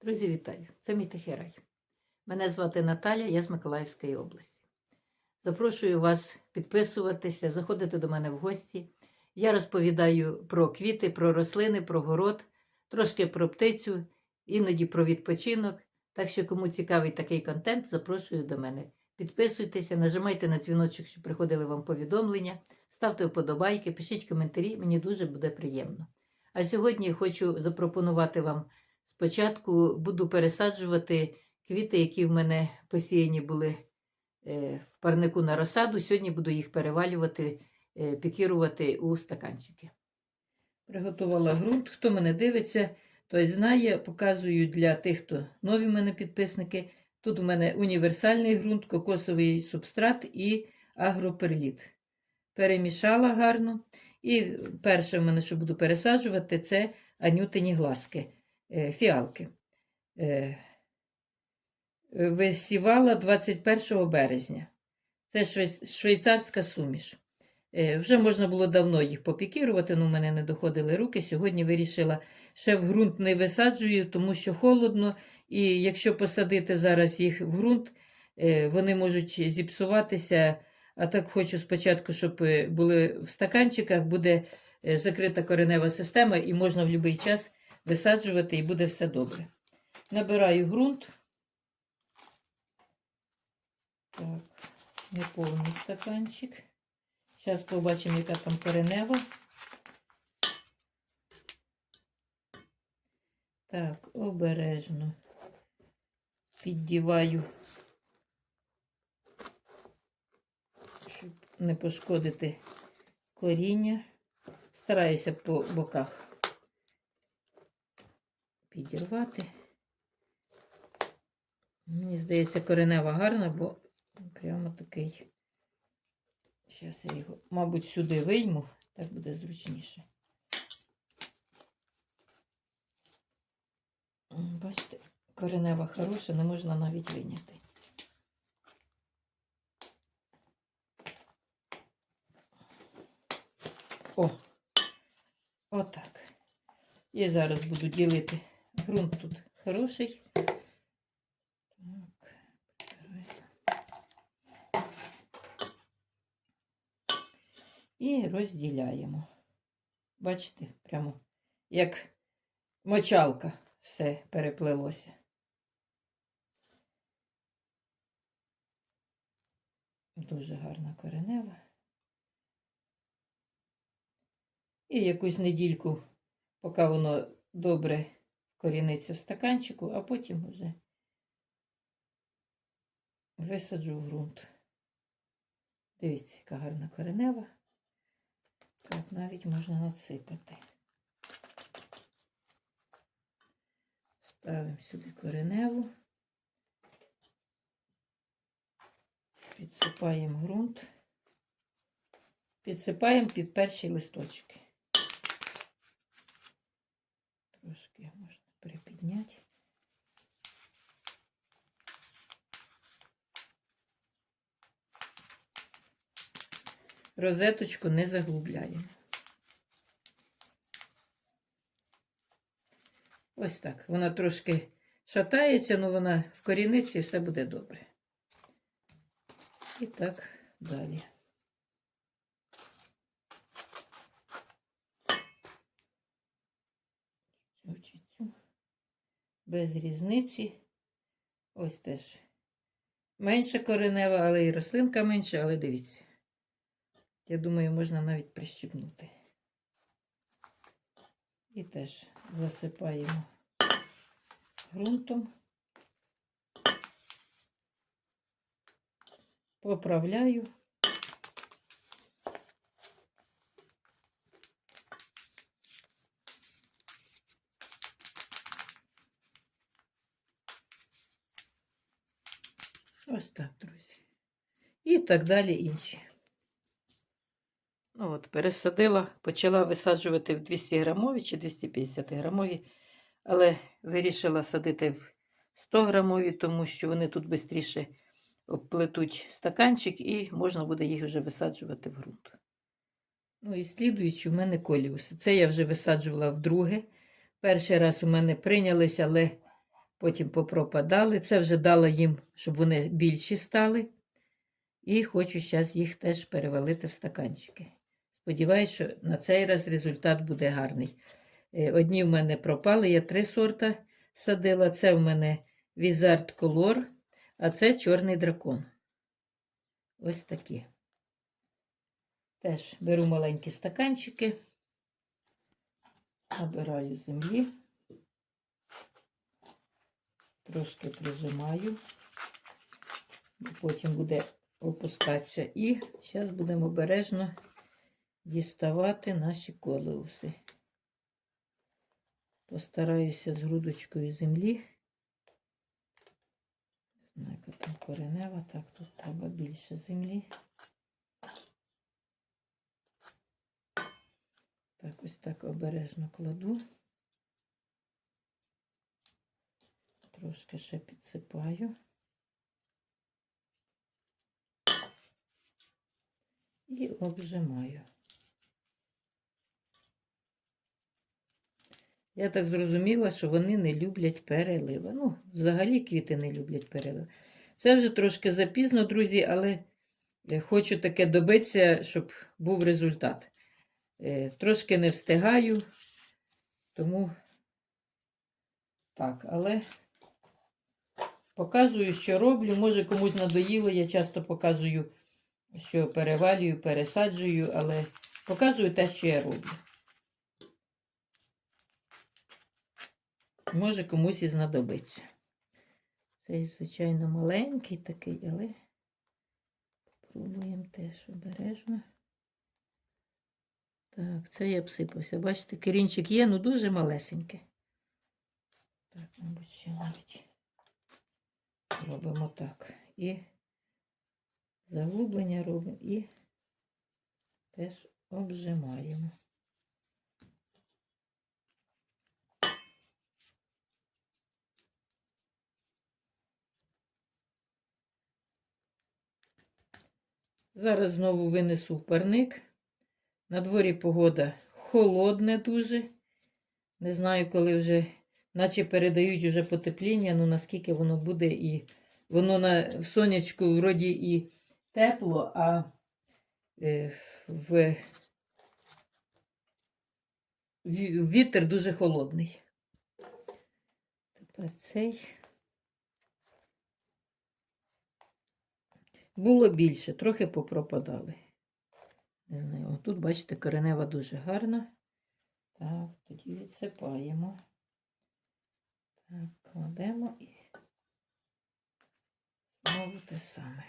Друзі, вітаю! Це мій тихий. Мене звати Наталя, я з Миколаївської області. Запрошую вас підписуватися, заходити до мене в гості. Я розповідаю про квіти, про рослини, про город, трошки про птицю, іноді про відпочинок. Так що, кому цікавий такий контент, запрошую до мене. Підписуйтеся, нажимайте на дзвіночок, щоб приходили вам повідомлення, ставте вподобайки, пишіть коментарі, мені дуже буде приємно. А сьогодні хочу запропонувати вам спочатку буду пересаджувати квіти, які в мене посіяні були е, в парнику на розсаду. Сьогодні буду їх перевалювати, е, пікірувати у стаканчики. Приготувала ґрунт. Хто мене дивиться, той знає, показую для тих, хто нові в мене підписники. Тут у мене універсальний ґрунт, кокосовий субстрат і агроперліт. Перемішала гарно. І перше в мене, що буду пересаджувати, це анютині глазки, фіалки. Е, Висівала 21 березня. Це швейцарська суміш. Е, Вже можна було давно їх попікірувати, але в мене не доходили руки. Сьогодні вирішила, ще в ґрунт не висаджую, тому що холодно. І якщо посадити зараз їх в ґрунт, е, вони можуть зіпсуватися. А так хочу спочатку, щоб е, були в стаканчиках, буде е, закрита коренева система і можна в будь-який час висаджувати, і буде все добре. Набираю ґрунт. Так, неповний стаканчик. Зараз побачимо, яка там коренева. Так, обережно піддіваю, щоб не пошкодити коріння. Стараюся по боках підірвати. Мені здається, коренева гарна, бо прямо такий. Зараз я його, мабуть, сюди вийму, так буде зручніше. Бачите, коренева хороша, не можна навіть виняти. О, отак. І зараз буду ділити. Грунт тут хороший. Так. І розділяємо. Бачите, прямо як мочалка все переплелося. Дуже гарна коренева. І якусь недільку, поки воно добре коріниться в стаканчику, а потім вже висаджу в ґрунт. Дивіться, яка гарна коренева. Так, навіть можна надсипати. Ставимо сюди кореневу. Підсипаємо ґрунт. Підсипаємо під перші листочки. Трошки можна. Розеточку не заглубляємо. Ось так. Вона трошки шатається, але вона в коріниці і все буде добре. І так далі. Без різниці. Ось теж менша коренева, але і рослинка менша, але дивіться. Я думаю, можна навіть прищипнути. І теж засипаємо ґрунтом. Поправляю. Ось так, друзі. І так далі інші. Ну от, пересадила, почала висаджувати в 200 грамові чи 250 грамові, але вирішила садити в 100 грамові, тому що вони тут швидше обплетуть стаканчик і можна буде їх вже висаджувати в ґрунт. Ну і слідуючи, в мене коліуси. Це я вже висаджувала вдруге. Перший раз у мене прийнялися, але потім попропадали. Це вже дала їм, щоб вони більші стали. І хочу зараз їх теж перевалити в стаканчики. Сподіваюсь, що на цей раз результат буде гарний. Е, Одні в мене пропали, я три сорта садила. Це в мене Візард Колор, а це чорний дракон. Ось такі. Теж беру маленькі стаканчики, набираю землі, трошки прижимаю, потім буде опускатися. І зараз будемо обережно діставати наші колеуси. Постараюся з грудочкою землі. Яка там коренева, так, тут треба більше землі. Так, ось так обережно кладу. Трошки ще підсипаю. І обжимаю. Я так зрозуміла, що вони не люблять перелива. Ну, взагалі квіти не люблять перелив. Це вже трошки запізно, друзі, але е, хочу таке добитися, щоб був результат. Е, Трошки не встигаю, тому так, але показую, що роблю. Може комусь надоїло, я часто показую, що перевалюю, пересаджую, але показую те, що я роблю. Може комусь і знадобиться. Цей, звичайно, маленький такий, але спробуємо теж обережно. Так, це я обсипався. Бачите, корінчик є, ну дуже малесенький. Так, мабуть, ще навіть робимо так. І заглублення робимо і теж обжимаємо. Зараз знову винесу в парник. На дворі погода холодне дуже. Не знаю, коли вже, наче передають вже потепління, ну наскільки воно буде і воно на в сонячку вроді і тепло, а е, в, вітер дуже холодний. Тепер цей. Було більше, трохи попропадали. Тут, бачите, коренева дуже гарна. Так, тоді відсипаємо. Кладемо і знову те саме.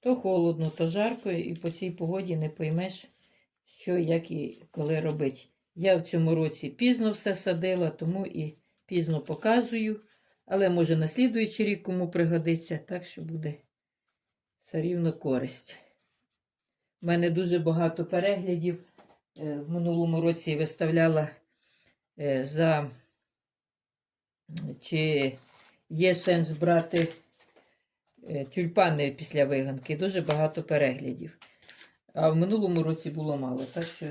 То холодно, то жарко, і по цій погоді не поймеш, що, як і коли робити. Я в цьому році пізно все садила, тому і пізно показую. Але може на слідуючий рік кому пригодиться, так що буде все рівно користь. У мене дуже багато переглядів. Е, В минулому році виставляла е, за чи є сенс брати е, тюльпани після виганки. Дуже багато переглядів. А в минулому році було мало. Так що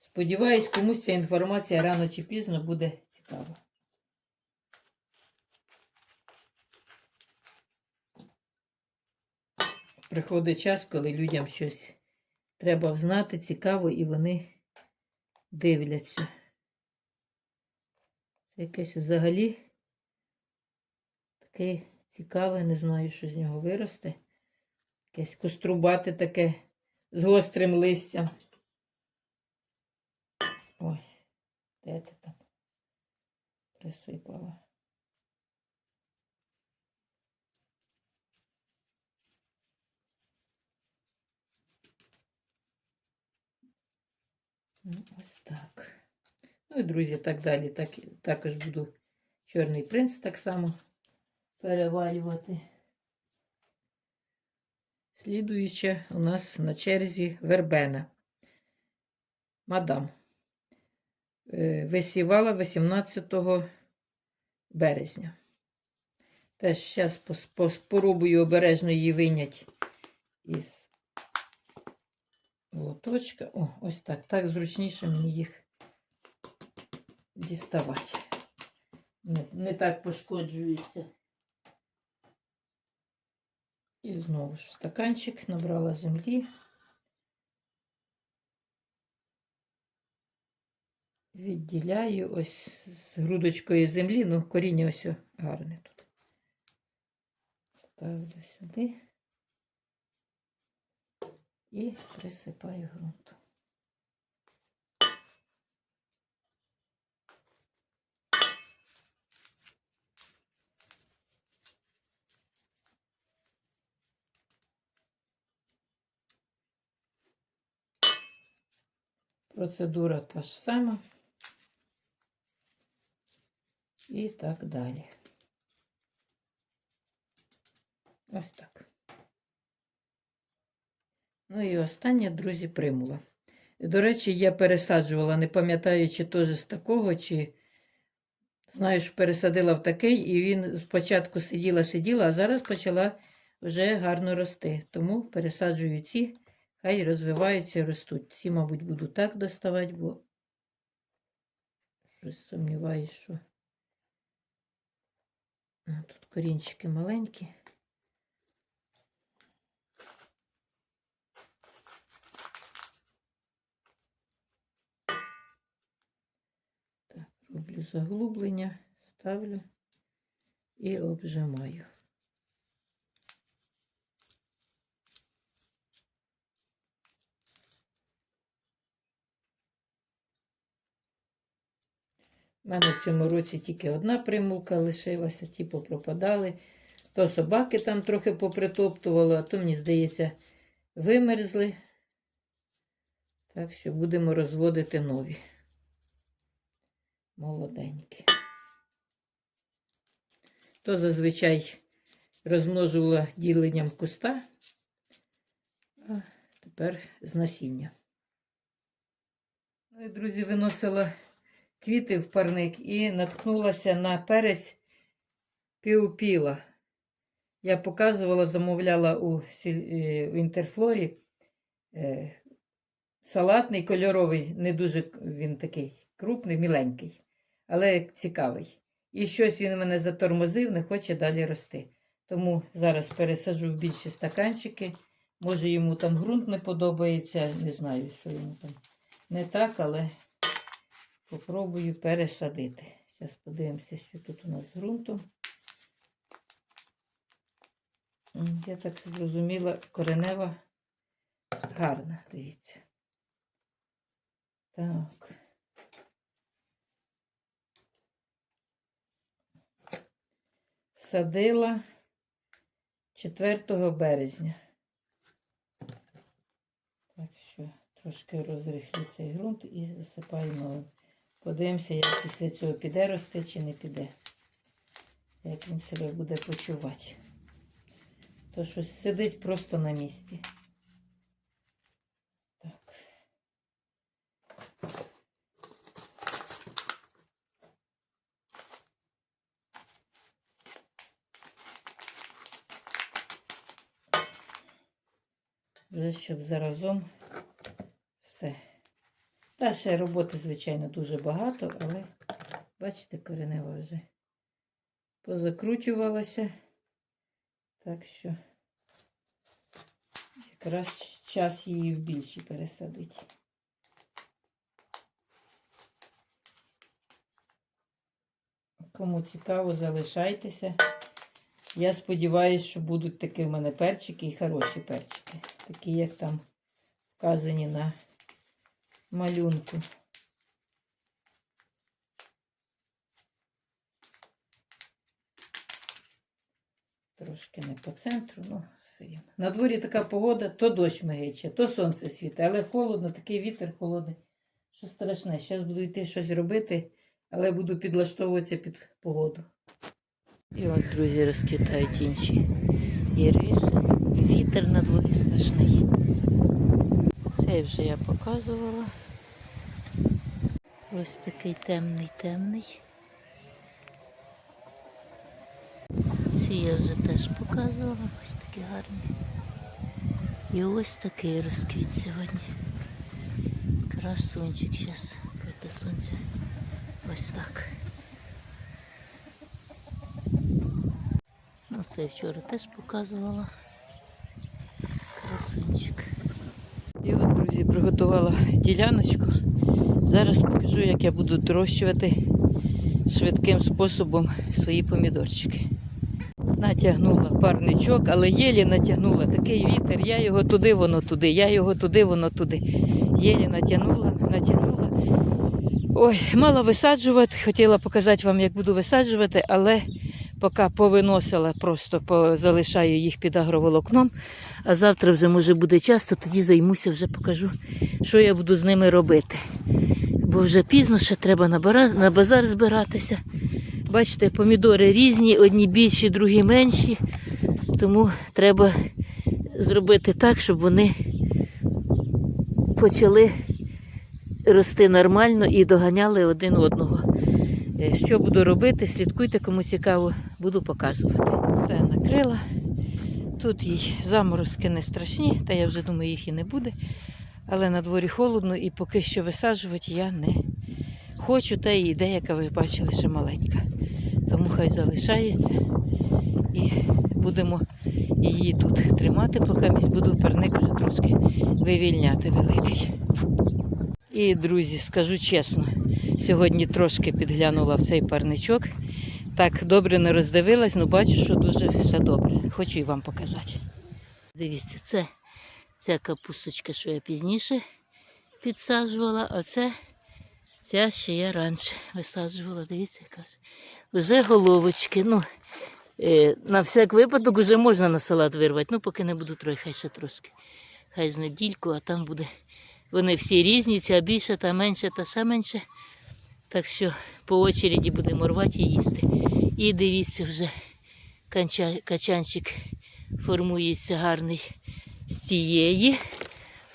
сподіваюсь, комусь ця інформація рано чи пізно буде цікава. Приходить час, коли людям щось треба взнати, цікаво, і вони дивляться. Це якесь взагалі таке цікаве, не знаю, що з нього виросте. Якесь кострубате таке з гострим листям. Ой, де ти там присипала? Ну, ось так. Ну і, друзі, так далі. Так, також буду чорний принц так само перевалювати. Слідуюча у нас на черзі вербена. Мадам. Е, Висівала 18 березня. Теж зараз спробую обережно її виняти із лоточка. О, ось так. Так зручніше мені їх діставати. Не, не так пошкоджується. І знову ж стаканчик набрала землі. Відділяю ось з грудочкою землі, ну коріння ось гарне тут. Ставлю сюди і присипаю ґрунтом. Процедура та ж сама. І так далі. Ось так. Ну і останнє, друзі, примула. До речі, я пересаджувала, не пам'ятаю, чи теж з такого, чи, знаєш, пересадила в такий, і він спочатку сиділа, сиділа, а зараз почала вже гарно рости. Тому пересаджую ці, хай розвиваються, ростуть. Ці, мабуть, буду так доставати, бо щось сумніваюсь, що. Тут корінчики маленькі. Так, роблю заглублення, ставлю і обжимаю. У мене в цьому році тільки одна примулка лишилася, ті попропадали. То собаки там трохи попритоптували, а то, мені здається, вимерзли. Так що будемо розводити нові. Молоденькі. То зазвичай розмножувала діленням куста, а тепер з насіння. Ну і, друзі, виносила квіти в парник і наткнулася на перець піупіла. Я показувала, замовляла у, е, в інтерфлорі е, салатний, кольоровий, не дуже він такий крупний, міленький, але цікавий. І щось він мене затормозив, не хоче далі рости. Тому зараз пересаджу в більші стаканчики. Може, йому там ґрунт не подобається, не знаю, що йому там не так, але Попробую пересадити. Зараз подивимося, що тут у нас з ґрунтом. Я так зрозуміла, коренева гарна, дивіться. Так. Садила 4 березня. Так що трошки розрихлю цей ґрунт і засипаю новим. Подивимося, як після цього піде рости чи не піде. Як він себе буде почувати. То щось сидить просто на місці. Так. Вже щоб заразом все. Та ще роботи, звичайно, дуже багато, але бачите, коренева вже позакручувалася. Так що якраз час її в більші пересадити. Кому цікаво, залишайтеся. Я сподіваюся, що будуть такі в мене перчики і хороші перчики. Такі, як там вказані на малюнку. Трошки не по центру, ну все рівно. На дворі така погода, то дощ мигиче, то сонце світить, але холодно, такий вітер холодний. Що страшне. Зараз буду йти щось робити, але буду підлаштовуватися під погоду. І от, друзі, розквітають інші іриси. Вітер на дворі страшний. Цей вже я показувала. Ось такий темний, темний. Ці я вже теж показувала, ось такі гарні. І ось такий розквіт сьогодні. Красунчик зараз проти сонця. Ось так. Ну, це я вчора теж показувала. Красунчик. І от, друзі, приготувала діляночку. Зараз покажу, як я буду дорощувати швидким способом свої помідорчики. Натягнула парничок, але єлі натягнула такий вітер, я його туди, воно туди, я його туди, воно туди. Єлі натягнула, натягнула. Ой, мала висаджувати, хотіла показати вам, як буду висаджувати, але поки повиносила, просто залишаю їх під агроволокном. А завтра вже може буде час, то тоді займуся, вже покажу, що я буду з ними робити. Бо вже пізно ще треба на, базар збиратися. Бачите, помідори різні, одні більші, другі менші. Тому треба зробити так, щоб вони почали рости нормально і доганяли один одного. Е, Що буду робити, слідкуйте, кому цікаво, буду показувати. Все накрила. Тут їй заморозки не страшні, та я вже думаю, їх і не буде. Але на дворі холодно і поки що висаджувати я не хочу. Та і ідея, яка ви бачили, ще маленька. Тому хай залишається і будемо її тут тримати, поки місь буду парник вже трошки вивільняти великий. І, друзі, скажу чесно, сьогодні трошки підглянула в цей парничок. Так добре не роздивилась, але бачу, що дуже все добре. Хочу і вам показати. Дивіться, це ця капусточка, що я пізніше підсаджувала, а це ця ще я раніше висаджувала. Дивіться, яка ж. Вже головочки. Ну, е, на всяк випадок вже можна на салат вирвати. Ну, поки не буду трохи, хай ще трошки. Хай з недільку, а там буде. Вони всі різні, ця більша, та менша, та ще менше. Так що по очереді будемо рвати і їсти. І дивіться, вже качанчик формується гарний з цієї.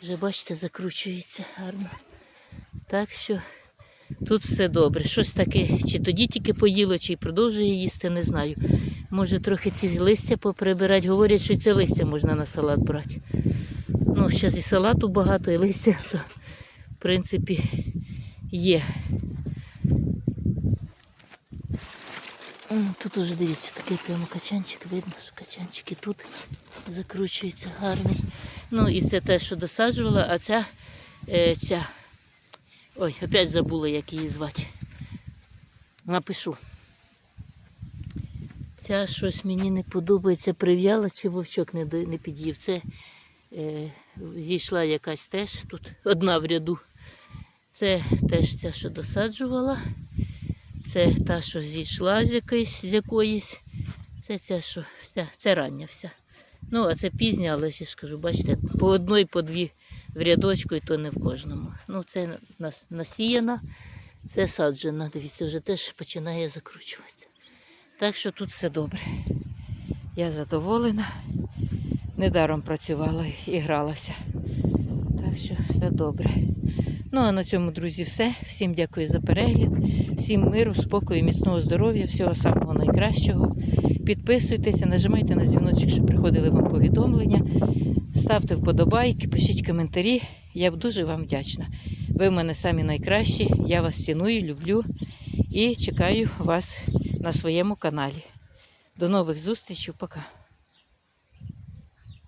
Вже бачите, закручується гарно. Так що тут все добре. Щось таке, чи тоді тільки поїло, чи продовжує їсти, не знаю. Може трохи ці листя поприбирати. Говорять, що це листя можна на салат брати. Ну, зараз і салату багато, і листя, то в принципі є. Тут уже дивіться, такий прямо качанчик, видно, що качанчик і тут закручується гарний. Ну і це те, що досаджувала, а ця, е, ця. Ой, опять забула, як її звати. Напишу. Ця щось мені не подобається, прив'яла чи вовчок не, не під'їв. Це е, зійшла якась теж тут одна в ряду. Це теж ця, що досаджувала. Це та, що зійшла з якоїсь, з якоїсь. Це ця, що вся, це рання вся. Ну, а це пізня, але ще ж кажу, бачите, по одній, по дві в рядочку, і то не в кожному. Ну, це нас- насіяна, це саджена. Дивіться, вже теж починає закручуватися. Так що тут все добре. Я задоволена. Недаром працювала і гралася. Так що все добре. Ну а на цьому, друзі, все. Всім дякую за перегляд, всім миру, спокою, міцного здоров'я, всього самого найкращого. Підписуйтеся, нажимайте на дзвіночок, щоб приходили вам повідомлення. Ставте вподобайки, пишіть коментарі. Я дуже вам вдячна. Ви в мене самі найкращі. Я вас ціную, люблю і чекаю вас на своєму каналі. До нових зустрічей. Пока.